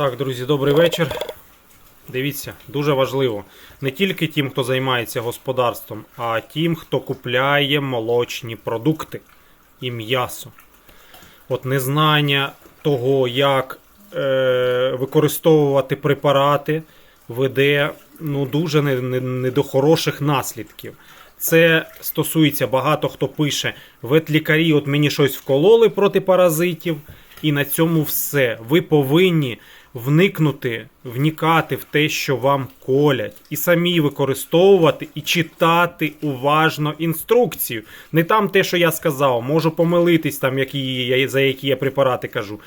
Так, друзі, добрий вечір. Дивіться, дуже важливо. Не тільки тим, хто займається господарством, а тим, хто купляє молочні продукти і м'ясо. От незнання того, як е, використовувати препарати, веде ну, дуже не, не, не до хороших наслідків. Це стосується багато хто пише: ветлікарі, от мені щось вкололи проти паразитів, і на цьому все. Ви повинні вникнути, вникати в те, що вам колять, і самі використовувати і читати уважно інструкцію. Не там те, що я сказав, можу помилитись, там, які, за які я препарати кажу.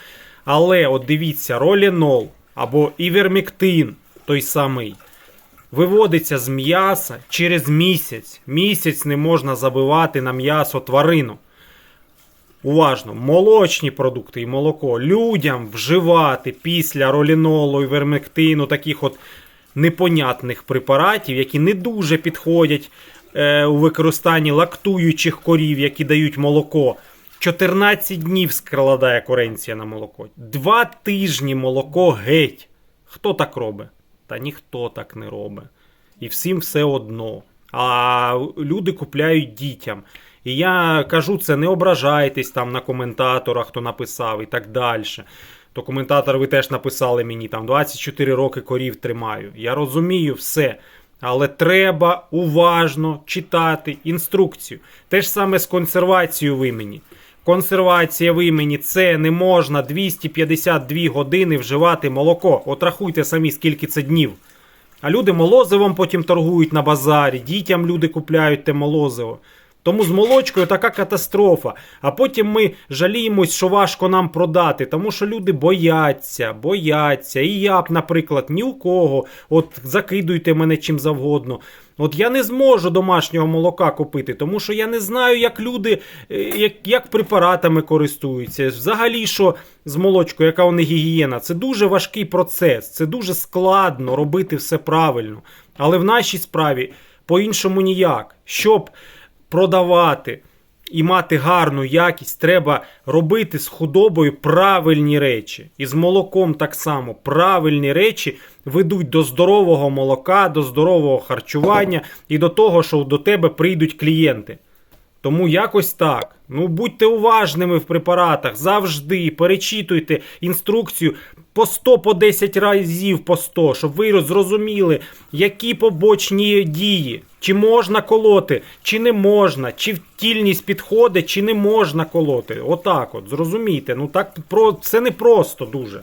Але от дивіться, ролінол або івермектин, той самий виводиться з м'яса через місяць. Місяць не можна забивати на м'ясо тварину. Уважно, молочні продукти і молоко людям вживати після ролінолу і вермектину, таких от непонятних препаратів, які не дуже підходять е, у використанні лактуючих корів, які дають молоко. 14 днів складає коренція на молоко. Два тижні молоко геть. Хто так робить? Та ніхто так не робить. І всім все одно. А люди купляють дітям. І я кажу це, не ображайтесь там на коментатора, хто написав і так далі. То коментатор ви теж написали мені там 24 роки корів тримаю. Я розумію все. Але треба уважно читати інструкцію. Те ж саме з консервацією в імені. Консервація в імені це не можна 252 години вживати молоко. От рахуйте самі, скільки це днів. А люди молозивом потім торгують на базарі, дітям люди купляють те молозиво. Тому з молочкою така катастрофа. А потім ми жаліємось, що важко нам продати, тому що люди бояться, бояться. І я б, наприклад, ні у кого, от закидуйте мене чим завгодно. От я не зможу домашнього молока купити, тому що я не знаю, як люди е, як, як препаратами користуються. Взагалі, що з молочкою, яка у них гігієна, це дуже важкий процес, це дуже складно робити все правильно. Але в нашій справі по-іншому ніяк. Щоб продавати і мати гарну якість, треба робити з худобою правильні речі. І з молоком так само правильні речі ведуть до здорового молока, до здорового харчування і до того, що до тебе прийдуть клієнти. Тому якось так. Ну будьте уважними в препаратах, завжди перечитуйте інструкцію по 100 по 10 разів по 100, щоб ви зрозуміли, які побочні дії, чи можна колоти, чи не можна, чи втільність підходить, чи не можна колоти. Отак от, зрозумійте. Ну так про це не просто дуже.